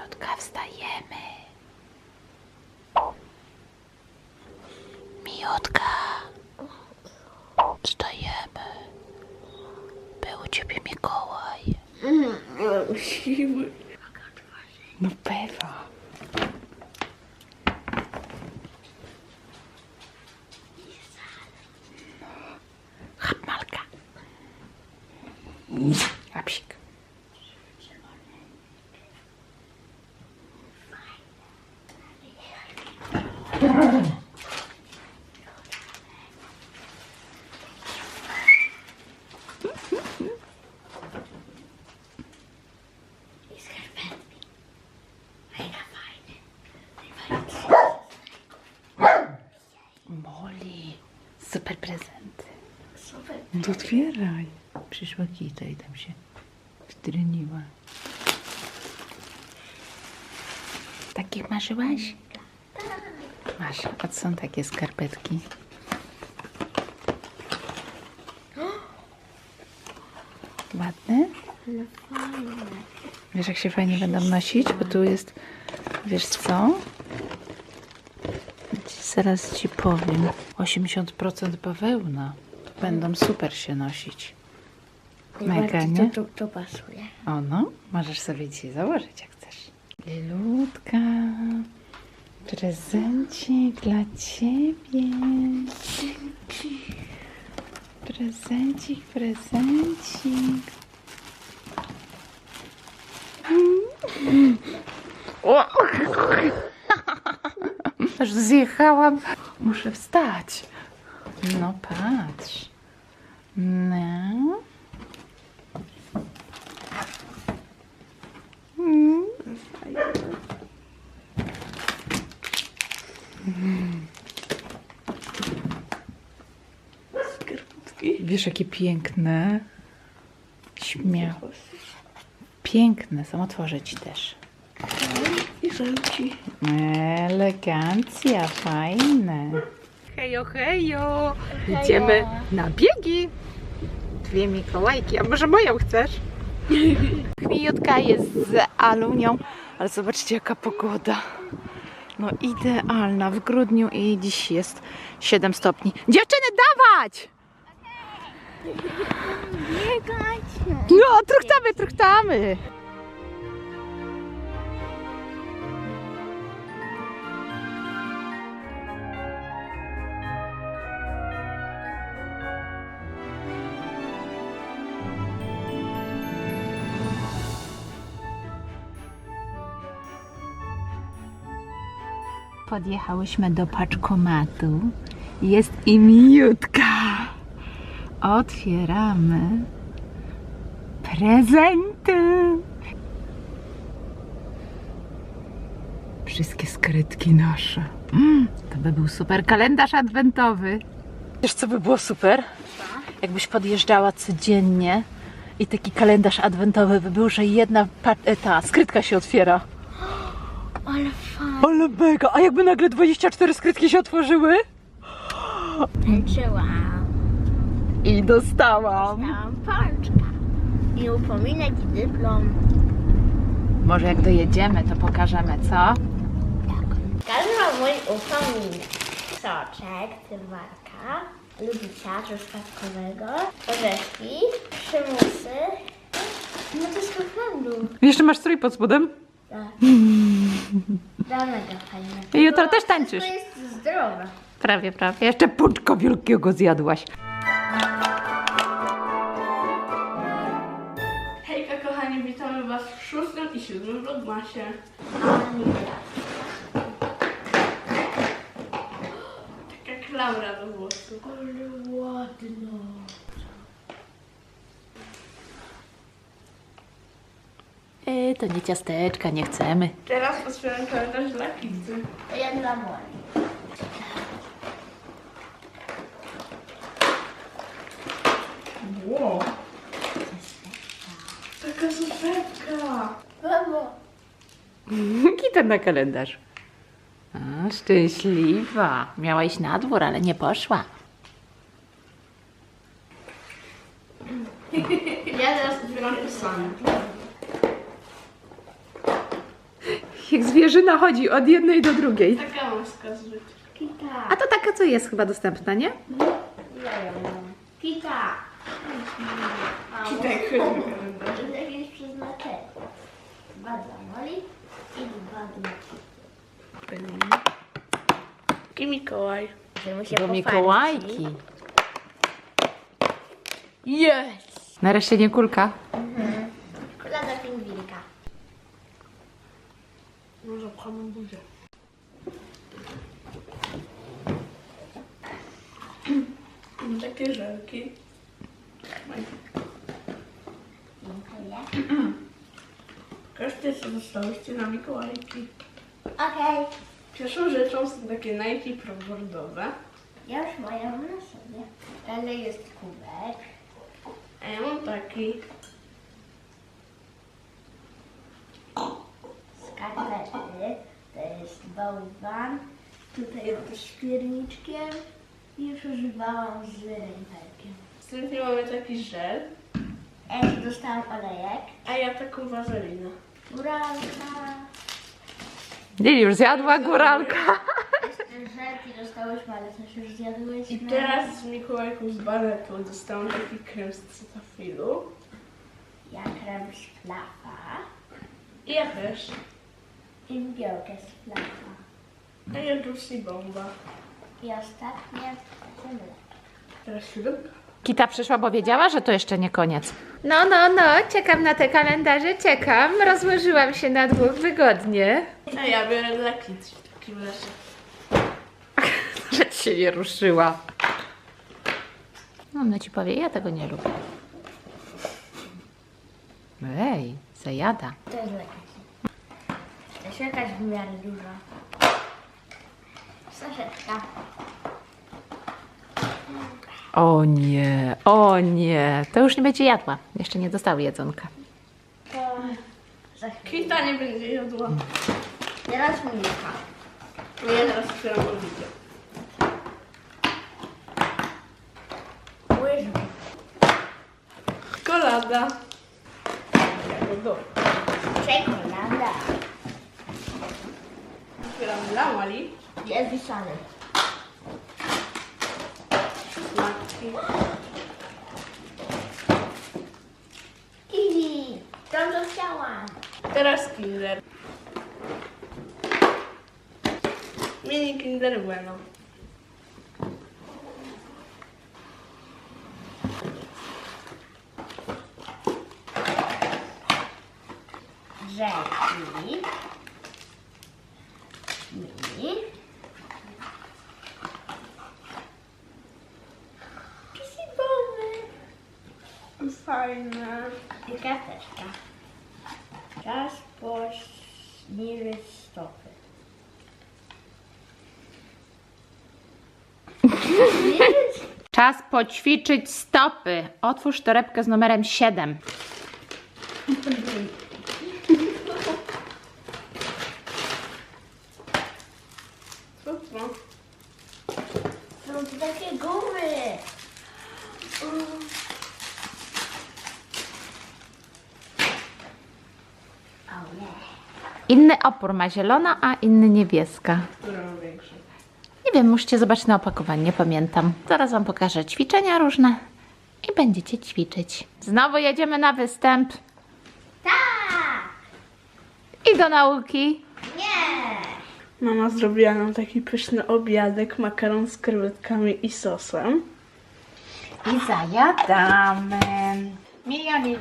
Mijutka, wstajemy. Mijutka. Wstajemy. Był u ciebie Mikołaj. Siły. No bywa. Chap Malka. Chapsik. I skarpetki. Mega fajne. Moli. Super prezenty. Super. No to otwieraj. Przyszła Kita i tam się wtryniła. Takich marzyłaś? Masz. A co są takie skarpetki? Ładne? Ale fajne. Wiesz, jak się fajnie będą nosić? Bo tu jest, wiesz co? Zaraz ci powiem. 80% bawełna. Będą super się nosić. Mega, nie? To, to, to pasuje. O no, możesz sobie dzisiaj założyć jak chcesz. Lilutka, prezencik dla ciebie. Prezencik, prezencik. O! Aż zjechałam. Muszę wstać. No patrz. No. Skarpetki. Wiesz, jakie piękne. Śmiało. Piękne są, otworzę ci też. I żółci. Elegancja, fajne. Hejo, hejo. Idziemy na biegi. Dwie Mikołajki, a może moją chcesz? Chmijutka jest z Alunią, ale zobaczcie jaka pogoda. No idealna w grudniu i dziś jest 7 stopni. Dziewczyny, dawać! Biegać. No, truchtamy, truchtamy. Podjechałyśmy do paczkomatu. Jest i. Otwieramy. Prezenty! Wszystkie skrytki nasze. Mm, to by był super kalendarz adwentowy. Wiesz, co by było super? Jakbyś podjeżdżała codziennie i taki kalendarz adwentowy by był, że jedna e, ta skrytka się otwiera. Ale mega! A jakby nagle 24 skrytki się otworzyły? Tańczyłam. I dostałam. Dałam pączka. I upominek i dyplom. Może jak dojedziemy, to pokażemy, co? Każdy ma mój upominek. Soczek, cywarka, lubicia truskawkowego, orzeszki, przymusy. No to z Kauflandu. Jeszcze masz strój pod spodem? Tak. Da mega fajne. I jutro To też tańczysz. wszystko jest zdrowe. Prawie, prawie. Jeszcze puczka wielkiego zjadłaś. Hejka kochani, witamy Was w szóstym i siódmym vlogmasie. Taka klaura do włosu. Ale ładno. To nie ciasteczka, nie chcemy. Teraz otwieram kalendarz dla pizzy. To ja dla Moli. Wow. Taka zupeczka. Mamo. Kita na kalendarz. A, szczęśliwa. Miała iść na dwór, ale nie poszła. Ja teraz otwieram to Jak zwierzyna chodzi od jednej do drugiej. Taka maska zwykła. Kita. A to taka, co jest chyba dostępna, nie? Kita. Chodzi o kalendarz? To jest jakieś przeznaczenie. Dwa dla Moli i dwa dla Taki Mikołaj. Pochwalić. Mikołajki. Jest! Nareszcie nie kulka. Czekolada pingwinka. Pchamy buzię. Takie żelki. Dziękuję. Każdy co dostałyście na Mikołajki. Okej. Pierwszą rzeczą są takie Nike Pro bordowe. Ja już moją na sobie. Ale jest kubek. A ja mam taki. Skarpety. To jest bałwan. Tutaj z pierniczkiem. I już używałam z ręperkiem. Następnie mamy taki żel, Ja dostałam olejek. a ja taką wazelinę. Góralka. Lili już zjadła góralka. Żelki dostałyśmy, ale też już zjadłyśmy. I teraz z Mikołajków z baletu dostałam taki krem z cytafilu. Ja krem z flafa. I ja też. I białkę z flafa. A ja Juicy Bomba. I ostatnie. Teraz siódemka. Kita przyszła, bo wiedziała, że to jeszcze nie koniec. No, no, no, czekam na te kalendarze, czekam. Rozłożyłam się na dwóch wygodnie. A ja biorę dla Kitty w takim razie. Rzecz się nie ruszyła. No, no ci powie, ja tego nie lubię. Ej, zajada. To jest lekarz. To jest jakaś w miarę duża. Saszetka. O nie, o nie, to już nie będzie jadła. Jeszcze nie dostały jedzonka. To za chwilę. Kita nie będzie jadła. Teraz Milka. No ja teraz otwieram oliwę. Łyżwy. Czekolada. Czekolada. Otwieram dla Mali. Jest wisany. Smaczki. Kiwi. To co chciałam. Teraz Kinder. Mini Kinder Bueno. Rzeki. Mini. Fajne. I karteczka. Czas pośniżyć stopy. Czas poćwiczyć stopy. Otwórz torebkę z numerem 7. Co to? Są tu takie gumy. Inny opór ma zielona, a inny niebieska. Która ma większy? Nie wiem, musicie zobaczyć na opakowaniu, nie pamiętam. Zaraz Wam pokażę ćwiczenia różne i będziecie ćwiczyć. Znowu jedziemy na występ Tak! i do nauki. Nie! Mama zrobiła nam taki pyszny obiadek, makaron z krewetkami i sosem. I zajadamy. Mija, mija.